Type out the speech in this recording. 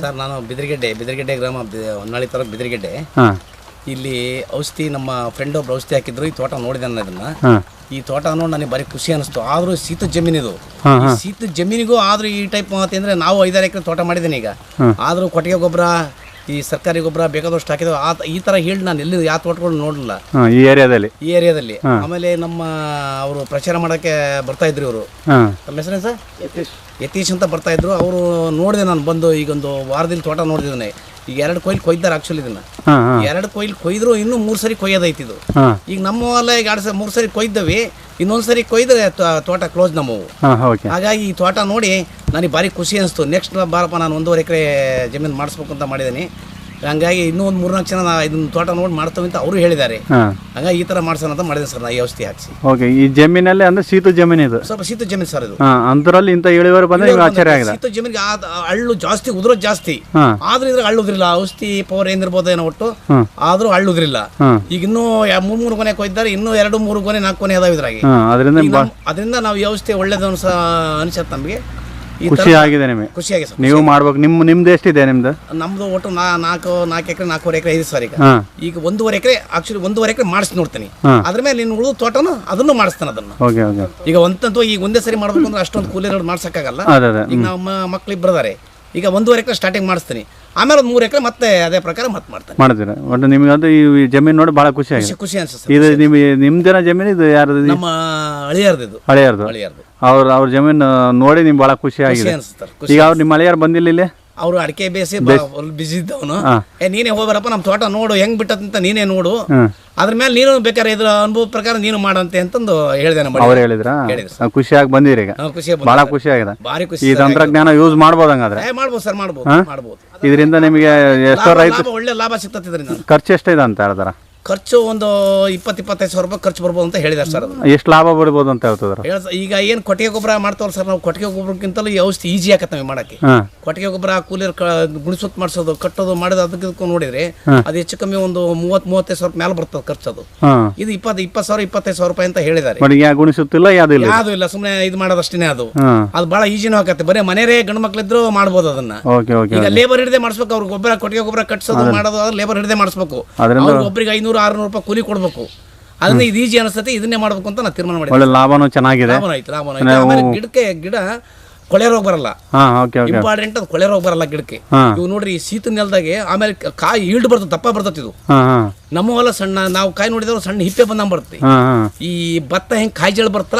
Sir ನಾನು ಬಿದಿರಗೆಡ್ಡೆ ಬಿದಿರಗೆಡ್ಡೆ ಗ್ರಾಮ B- Honnali ತರ ಬಿದಿರಗೆಡ್ಡೆ. ಹಾಂ. ಇಲ್ಲಿ ಔಷಧಿ ನಮ್ಮ ಫ್ರೆಂಡ್ ಒಬ್ರು ಔಷಧಿ ಹಾಕಿದ್ರು ಈ ತೋಟ ನೋಡಿದೆ ನಾನು ಇದನ್ನ. ಹಾಂ. ಈ ತೋಟ ನೋಡಿ ನನಗೆ ಬರೀ ಖುಷಿ ಅನಿಸ್ತು. ಆದ್ರೂ ಶೀತ ಜಮೀನಿದು ಹಾಂ ಈ ಶೀತ ಜಮೀನಿಗೂ ಆದ್ರೂ ಈ ಟೈಪ್ ಮಾತು ಅಂದ್ರೆ ನಾವು ಐದಾರು ಎಕರೆ ತೋಟ ಮಾಡಿದ್ದೀನಿ ಈಗ. ಆದ್ರೂ ಕೊಟ್ಟಿಗೆ ಗೊಬ್ಬರ ಈ ಸರ್ಕಾರಿ ಗೊಬ್ಬರ ಬೇಕಾದಷ್ಟು ಹಾಕಿದ್ರು ಆ ಈ ತರ ಹೇಳಿ ನಾನು ಎಲ್ಲಿ ಯಾವ ತೋಟಗಳು ನೋಡಲಿಲ್ಲ. ಹಾಂ ಈ ಏರಿಯಾದಲ್ಲಿ? ಈ ಏರಿಯಾದಲ್ಲಿ. ಆಮೇಲೆ ನಮ್ಮ ಅವರು ಪ್ರಚಾರ ಮಾಡಕ್ಕೆ ಬರ್ತಾ ಇದ್ರು ಇವರು. ತಮ್ಮ ಹೆಸರೇ ಹೆಸರೇನು ಸರ್? ಯತೀಶ್. ಅಂತ ಬರ್ತಾ ಇದ್ರು. ಅವರು ನೋಡಿದೆ ನಾನು ಬಂದು ಈಗೊಂದು ವಾರದಲ್ಲಿ ತೋಟ ನೋಡಿದ್ದೇನೆ ಈಗ ಎರಡು ಕೊಯ್ಲು ಕೊಯ್ದಾರೆ ಆಕ್ಚುಲಿ ಇದನ್ನ. ಎರಡು ಕೊಯ್ಲು ಕೊಯ್ದ್ರು ಇನ್ನೂ ಮೂರು ಸರಿ ಕೊಯ್ಯೋದೈತಿದು ಈಗ ನಮ್ಮ ಹೊಲ ಈಗ ಎರಡು ಸರಿ ಮೂರು ಸರಿ ಕೊಯ್ದವಿ. ಇನ್ನೊಂದು ಸರಿ ಕೊಯ್ದ್ರೆ ತೋಟ ಕ್ಲೋಸ್ ನಮ್ಮವು ಹಾಗಾಗಿ ಈ ತೋಟ ನೋಡಿ ನನಗೆ ಭಾರಿ ಖುಷಿ ಅನಿಸ್ತು. ನೆಕ್ಸ್ಟ್ ಬಾರಪ್ಪ ನಾನು ಒಂದೂವರೆ ಎಕರೆ ಜಮೀನು ಮಾಡಿಸ್ಬೇಕು ಅಂತ ಮಾಡಿದ್ದೀನಿ. ಹಂಗಾಗಿ ಇನ್ನೂ ಒಂದು ಮೂರ್ನಾಲ್ಕು ಜನ ಇದನ್ನ ತೋಟ ನೋಡಿ ಮಾಡ್ತೇವೆ ಅಂತ ಅವರು ಹೇಳಿದ್ದಾರೆ. ಹಾಂ. ಹಂಗಾಗಿ ಈ ತರ ಮಾಡ್ಸೋಣ ಅಂತ ಮಾಡಿದೆ ಸರ್ ನಾ ಈ ಔಷಧಿ ಹಾಕಿಸಿ. ಓಕೆ ಈ ಜಮೀನಲ್ಲಿ ಅಂದ್ರೆ ಶೀತ ಜಮೀನು ಇದು? ಸ್ವಲ್ಪ ಶೀತ ಜಮೀನ್ ಸರ್ ಇದು ಅಂದ್ರಲ್ಲಿ ಇಂತ ಇಂಥ ಇಳುವರಿ ಬಂದರೆ ನಿಮ್ಗೆ ಆಶ್ಚರ್ಯ ಆಗಿದೆ ಶೀತ ಜಮೀನಿಗೆ ಆದ ಹಳ್ಳು ಜಾಸ್ತಿ ಉದುರೋದು ಜಾಸ್ತಿ. ಆದ್ರೆ ಆದ್ರೂ ಇದ್ರಾಗ ಹಳ್ಳುದ್ರಿಲ್ಲ ಔಷಧಿ ಪವರ್ ಏನಿರ್ಬೋದು ಏನೋ ಒಟ್ಟು. ಆದ್ರೂ ಹಳ್ಳುದ್ರಿಲ್ಲ ಹಾಂ. ಈಗ ಇನ್ನೂ ಯಾ- ಮೂರ್ ಮೂರು ಕೊನೆ ಕೊಯ್ದಾರೆ ಇನ್ನೂ ಎರಡು ಮೂರು ಕೊನೆ ನಾಲ್ಕು ಕೊನೆ ಅದಾವ ಇದ್ರಾಗಿ. ಹಾಂ ಅದರಿಂದ ಈಗ ನಮ್- ಅದರಿಂದ ನಾವು ಈ ಔಷಧಿ ಒಳ್ಳೇದು ಅನ್ಸ ಅನ್ಸತ್ತೆ ನಮಗೆ. ಈ ಖುಷಿ ಆಗಿದೆ ನಿಮಗೆ? ಖುಷಿಯಾಗಿ ಸರ್ ನೀವು ಮಾಡ್ಬೇಕು ನಿಮ್ಮ ನಿಮ್ದು ಎಷ್ಟಿದೆ ನಿಮ್ದು? ನಮ್ದು ಒಟ್ಟು ನಾ ನಾಲ್ಕು ನಾಲ್ಕು ಎಕರೆ ನಾಲ್ಕೂವರೆ ಎಕರೆ ಐದು ಸಾರಿ ಈಗ. ಹಾಂ. ಈಗ ಒಂದೂವರೆ ಎಕರೆ ಆಕ್ಚುಲಿ ಒಂದೂವರೆ ಎಕರೆ ಮಾಡಿಸಿ ನೋಡ್ತೀನಿ. ಹಾಂ. ಅದ್ರ ಮೇಲೆ ಇನ್ನು ಉಳಿದ ತೋಟನು ಅದನ್ನು ಮಾಡಿಸ್ತಾನೆ ಅದನ್ನ. Okay okay. ಈಗ ಒಂದಂತೂ ಈಗ ಒಂದೇ ಸರಿ ಮಾಡ್ಬೇಕು ಅಂದ್ರೆ ಅಷ್ಟೊಂದು ಕೂಲಿರೋದು ಮಾಡ್ಸಕ್ಕಾಗಲ್ಲ. ಅದೇ ಅದೇ. ಈಗ ನಮ್ಮ ಮಕ್ಳು ಇಬ್ಬರದಾರೆ ಈಗ ಒಂದೂವರೆ ಎಕರೆ ಸ್ಟಾರ್ಟಿಂಗ್ ಮಾಡಿಸ್ತೀನಿ. ಆಮೇಲೆ ಒಂದು ಮೂರು ಎಕರೆ ಮತ್ತೆ ಅದೇ ಪ್ರಕಾರ ಮತ್ತೆ ಮಾಡ್ತಾನೆ. ಮಾಡ್ತೀರ? ಒಟ್ಟು ನಿಮಗೆ ಅದು ಈ ಜಮೀನು ನೋಡಿ ಭಾಳ ಖುಷಿ ಆಗಿದೆ. ಖುಷಿ ಖುಷಿ ಅನ್ಸುತ್ತೆ ಇದು ನಿಮಗೆ ನಿಮ್ದೇನ ಜಮೀನು ಇದು ಯಾರ್ದು ಇದು? ನಮ್ಮ ಅಳಿಯಾರ್ದು ಇದು. ಹಳೆಯರ್ದು ಅಳಿಯಾರ್ದು. ಅವ್ರ ಅವ್ರ ಜಮೀನು ನೋಡಿ ನಿಮ್ ಬಹಳ ಖುಷಿ ಆಗಿದೆ. ಈಗ ಅವ್ರು ನಿಮ್ಮ ಮಳೆಯಾರ ಬಂದಿಲ್ಲ ಇಲ್ಲಿ? ಅವರು ಅಡಿಕೆ ಬೇಸಿ ಬಿಸಿ ಇದ್ದವನು. ಏ ನೀನೇ ಹೋಗ್ಬಾರಪ್ಪ ನಮ್ಮ ತೋಟ ನೋಡು ಹೆಂಗ್ ಬಿಟ್ಟದಂತ ನೀನೇ ನೋಡು. ಅದ್ರ ಮೇಲೆ ನೀನು ಬೇಕಾದ್ರೆ ಇದ್ರ ಅನುಭವ ಪ್ರಕಾರ ನೀನು ಮಾಡಂತೆ ಅಂತಂದು ಹೇಳಿದೆ ನಮ್ಮ ಅವ್ರು ಹೇಳಿದ್ರ? ಖುಷಿಯಾಗಿ ಬಂದಿರಿ ಈಗ. ಖುಷಿ ಬಹಳ ಖುಷಿ ಆಗಿದೆ. ಭಾರಿ ಖುಷಿ ಈ ತಂತ್ರಜ್ಞಾನ ಯೂಸ್ ಮಾಡ್ಬೋದು ಹಂಗಾದ್ರೆ ಮಾಡ್ಬೋದು ಸರ್ ಮಾಡ್ಬೋದು ಮಾಡ್ಬೋದು. ಇದರಿಂದ ನಿಮಗೆ ಎಷ್ಟೋ ರೈತ ಒಳ್ಳೆ ಲಾಭ ಸಿಗ್ತದೆ ಖರ್ಚು ಎಷ್ಟಿದೆ ಅಂತ ಹೇಳ್ತಾರ ಖರ್ಚು ಒಂದು ಇಪ್ಪತ್ತು ಇಪ್ಪತ್ತೈದು ಸಾವಿರ ರೂಪಾಯಿ ಖರ್ಚು ಬರ್ಬೋದು ಅಂತ ಹೇಳಿದಾರೆ ಸರ್ ಅದು ಎಷ್ಟು ಲಾಭ ಬರ್ಬೋದು ಅಂತ ಹೇಳ್ತದೆ ಹೇಳ್- ಈಗ ಏನು ಕೊಟ್ಟಿಗೆ ಗೊಬ್ಬರ ಮಾಡ್ತಾವಲ್ಲ ಸರ್ ನಾವು ಕೊಟ್ಟಿಗೆ ಗೊಬ್ಬರಕ್ಕಿಂತಲೂ ಈ ಔಷಧಿ ಈಜಿ ಆಗತ್ತೆ ನಮಗೆ ಮಾಡೋಕ್ಕೆ. ಹಾಂ. ಕೊಟ್ಟಿಗೆ ಗೊಬ್ಬರ ಕೂಲಿಯರ್ ಗುಣಿಸುತ್ತ ಮಾಡಿಸೋದು ಕಟ್ಟೋದು ಮಾಡೋದು ಅದಕ್ಕೆ ಇದಕ್ಕೂ ನೋಡಿದ್ರೆ ಅದು ಹೆಚ್ಚು ಕಮ್ಮಿ ಒಂದು ಮೂವತ್ತು ಮೂವತ್ತೈದು ಸಾವಿರ ಮೇಲೆ ಬರ್ತದೆ ಖರ್ಚು ಅದು. ಹಾಂ. ಇದು ಇಪ್ಪತ್ತು ಇಪ್ಪತ್ತು ಸಾವಿರ ಇಪ್ಪತ್ತೈದು ಸಾವಿರ ರೂಪಾಯಿ ಅಂತ ಹೇಳಿದ್ದಾರೆ. ಬಟ್ ಯಾ ಗುಣಿಸುತ್ತಿಲ್ಲ ಯಾವ್ದು ಇಲ್ಲ. ಯಾವುದು ಇಲ್ಲ ಸುಮ್ಮನೆ ಇದು ಮಾಡೋದಷ್ಟೇ ಅದು. ಹಾಂ. ಅದು ಭಾಳ ಈಜಿನೂ ಆಗತ್ತೆ ಬರೀ ಮನೆಯೇ ಗಂಡು ಮಕ್ಳಿದ್ರು ಮಾಡ್ಬೋದು ಅದನ್ನ. ಓಕೆ ಓಕೆ ಈಗ ಲೇಬರ್ ಹಿಡಿದೇ ಮಾಡಿಸ್ಬೇಕು ಅವ್ರಿಗೆ ಗೊಬ್ಬರ ಕೊಟ್ಟಿಗೆ ಗೊಬ್ಬರ ಕಟ್ಸೋದು ಮಾಡೋದು ಅದು ಲೇಬರ್ ಹಿಡಿದೇ ಮಾಡಿಸ್ಬೇಕು. ಅದರಿಂದ ಒಬ್ಬರಿಗೆ ಐನೂರು ಆರುನೂರು ರೂಪಾಯಿ ಕೂಲಿ ಕೊಡಬೇಕು. ಅದನ್ನ ಇದು ಈಜಿ ಅನಿಸ್ತೈತೆ ಇದನ್ನೇ ಮಾಡಬೇಕು ಅಂತ ನಾನು ತೀರ್ಮಾನ ಮಾಡಿದೆ ಒಳ್ಳೆ ಲಾಭನೂ ಚೆನ್ನಾಗಿದೆ. ಲಾಭನ ಲಾಭನ ಆಮೇಲೆ ಗಿಡಕ್ಕೆ ಗಿಡ ಕೊಳೆ ರೋಗ ಬರಲ್ಲ. ಇಂಪಾರ್ಟೆಂಟ್ ಅದು ಕೊಳೆ ರೋಗ ಬರಲ್ಲ ಗಿಡಕ್ಕೆ. ಇವು ನೋಡ್ರಿ ಈ ಶೀತ ನೆಲದಾಗೆ ಆಮೇಲೆ ಕಾಯಿ ಈಲ್ಡ್ ಬರ್ತದೆ ದಪ್ಪ ಬರ್ತದೆ ಇದು. ನಮ್ಮ ಹೊಲ ಸಣ್ಣ ನಾವು ಕಾಯಿ ನೋಡಿದ್ರೆ ಸಣ್ಣ ಹಿಪ್ಪೆ ಬಂದಂಗೆ ಬರುತ್ತೆ. ಈ ಭತ್ತ ಹೆಂಗೆ ಕಾಯಿ ಜಳ ಬರ್ತಲ್ಲ